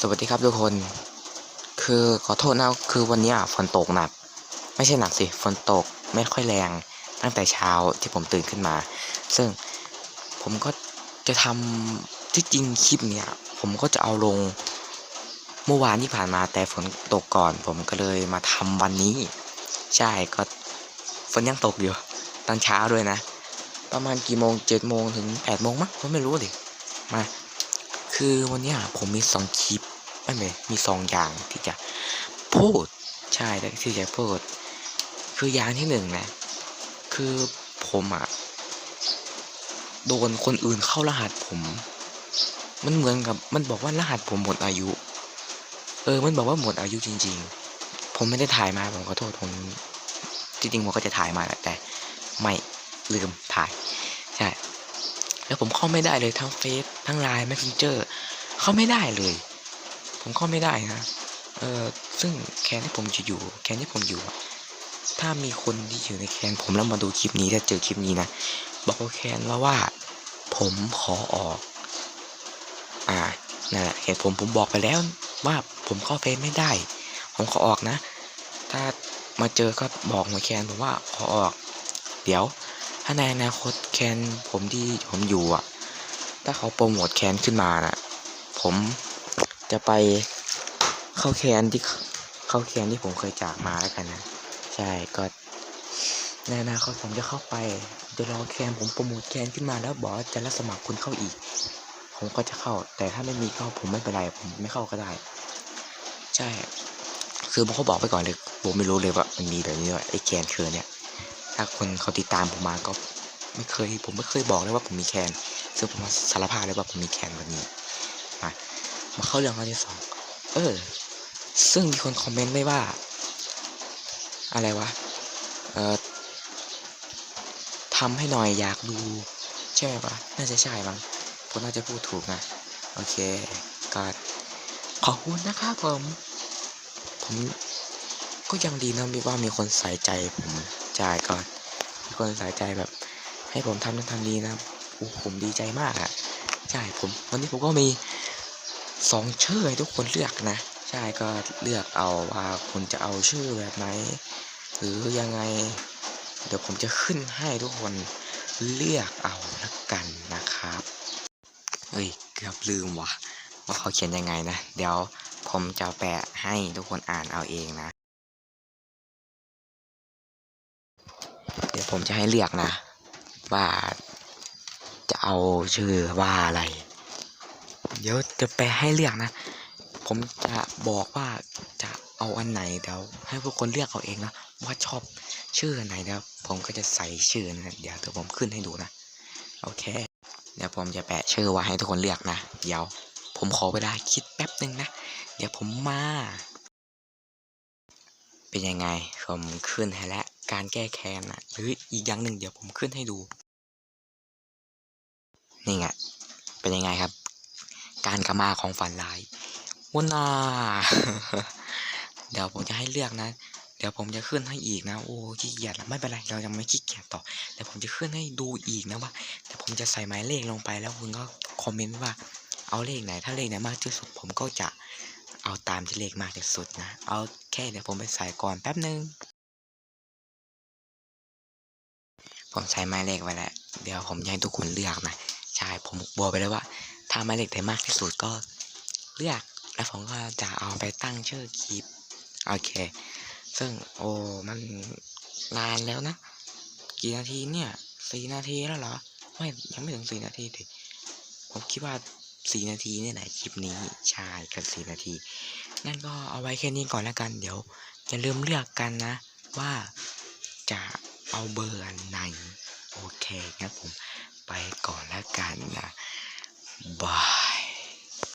สวัสดีครับทุกคน คือขอโทษนะคือวันนี้ฝนตกหนัก ไม่ใช่หนักสิฝนตกไม่ค่อยแรง ตั้งแต่เช้าที่ผมตื่นขึ้นมา ซึ่งผมก็จะทำที่จริงคลิปเนี่ย ผมก็จะเอาลงเมื่อวานที่ผ่านมาแต่ฝนตกก่อน ผมก็เลยมาทำวันนี้ ใช่ก็ฝนยังตกอยู่ตอนเช้าด้วยนะ ประมาณกี่โมงเจ็ดโมงถึงแปดโมงมั้งผมไม่รู้ดิมา คือวันนี้ผมมีสองคลิปไม่ไม่มีสองอย่างที่จะพูดใช่แต่ที่จะพูด คืออย่างที่หนึ่งนะ คือผมอะโดนคนอื่นเข้ารหัสผม มันเหมือนกับมันบอกว่ารหัสผมหมดอายุ เออ มันบอกว่าหมดอายุจริง ๆ ผมไม่ได้ถ่ายมาผมขอโทษผมจริงๆผมก็จะถ่ายมาแหละแต่ ไม่ลืมถ่าย แล้วผมเข้าไม่ได้เลยทั้งเฟซทั้งไลน์ messenger เข้าไม่ได้เลย ผมเข้าไม่ได้นะเออซึ่งแคนที่ผมจะอยู่ แคนที่ผมอยู่ถ้ามีคนที่อยู่ในแคนผมแล้วมาดูคลิปนี้ถ้าเจอคลิปนี้นะบอกว่าแคนแล้วว่า ผมขอออก อ่านั่นแหละเหตุผมผมบอกไปแล้วว่าผมเข้าเฟซไม่ได้ ผมขอออกนะ ถ้ามาเจอก็บอกมาแคนผมว่าขอออก เดี๋ยว ถ้าในอนาคตแคนผมที่ผมอยู่อะ ถ้าเขาโปรโมทแคนขึ้นมาน่ะ ผมจะไปเข้าแคนที่เข้าแคนที่ผมเคยจากมาแล้วกันนะ ใช่ก็ในอนาคตผมจะเข้าไปจะรอแคนผมโปรโมทแคนขึ้นมาแล้วบอกจะรับสมัครคุณเข้าอีก ผมก็จะเข้า แต่ถ้าไม่มีก็ผมไม่เป็นไรผมไม่เข้าก็ได้ ใช่ คือผมเขาบอกไปก่อนเลย ผมไม่รู้เลยว่ามันมีแบบนี้ว่าไอ้แคนคือเนี่ย ถ้าคนเขาติดตามผมมาก็ไม่เคย ผมไม่เคยบอกเลยว่าผมมีแคนซึ่งผมมาสารภาพเลยว่าผมมีแคนแบบนี้มามาเข้าเรื่องข้อที่สองเออ ซึ่งมีคนคอมเมนต์ไว้ว่า อะไรวะ เอ่อทำให้หน่อยอยากดู ใช่ไหมวะน่าจะใช่มั้งผมน่าจะพูดถูกนะ โอเค ก็ขอบคุณนะครับผม ผมก็ยังดีนะมีว่ามีคนใส่ใจผม จ่ายก่อนมีคนใส่ใจแบบ ให้ผมทำนั่นทำนี้นะโอ้ผมดีใจมากอะใช่ผมวันนี้ผมก็มีสองชื่อให้ทุกคนเลือกนะใช่ก็เลือกเอาว่าคุณจะเอาชื่อแบบไหนหรือยังไง เดี๋ยวผมจะขึ้นให้ทุกคนเลือกเอาละกันนะครับเฮ้ยเกือบลืมว่ะว่าเขาเขียนยังไงนะ เดี๋ยวผมจะแปะให้ทุกคนอ่านเอาเองนะ เดี๋ยวผมจะให้เลือกนะ ว่าจะเอาชื่อว่าอะไร เดี๋ยวจะไปให้เลือกนะ ผมจะบอกว่าจะเอาอันไหนเดี๋ยวให้พวกคนเลือกเอาเองนะว่าชอบชื่อไหนเดี๋ยวผมก็จะใส่ชื่อนะเดี๋ยวเดี๋ยวผมขึ้นให้ดูนะโอเค เดี๋ยวผมจะแปะชื่อไว้ให้ทุกคนเลือกนะ เดี๋ยวผมขอเวลาคิดแป๊บหนึ่งนะ เดี๋ยวผมมา เป็นยังไงผมขึ้นให้แล้ว การแก้แค้นนะหรืออีกอย่างหนึ่งเดี๋ยวผมขึ้นให้ดู นี่ไงเป็นยังไงครับ การกระมาของฝันร้ายวันนาเดี๋ยวผมจะให้เลือกนะ เดี๋ยวผมจะขึ้นให้อีกนะ โอ้ขี้เกียจไม่เป็นไรเรายังไม่ขี้เกียจต่อเดี๋ยวผมจะขึ้นให้ดูอีกนะว่าเดี๋ยวผมจะใส่หมายเลขลงไปแล้วคุณก็คอมเมนต์ว่าเอาเลขไหน ถ้าเลขไหนมากที่สุดผมก็จะเอาตามที่เลขมากที่สุดนะ เอาแค่เดี๋ยวผมไปใส่ก่อนแป๊บนึง ผมใช้หมายเลขไว้แล้ว เดี๋ยวผมจะให้ทุกคนเลือกนะ ใช่ ผมบอกไปแล้วว่า ถ้าหมายเลขไหนมากที่สุดก็เลือก แล้วผมก็จะเอาไปตั้งชื่อคลิป โอเค ซึ่งโอ้มันนานแล้วนะ กี่นาทีเนี่ยสี่นาทีแล้วเหรอ ไม่ยังไม่ถึงสี่นาทีดิผมคิดว่าสี่นาทีเนี่ยแหละคลิปนี้ใช่กันสี่นาที งั้นก็เอาไว้แค่นี้ก่อนแล้วกัน เดี๋ยวอย่าลืมเลือกกันนะว่า เอาเบอร์อันไหน โอเคงั้นผมไปก่อนแล้วกันนะบาย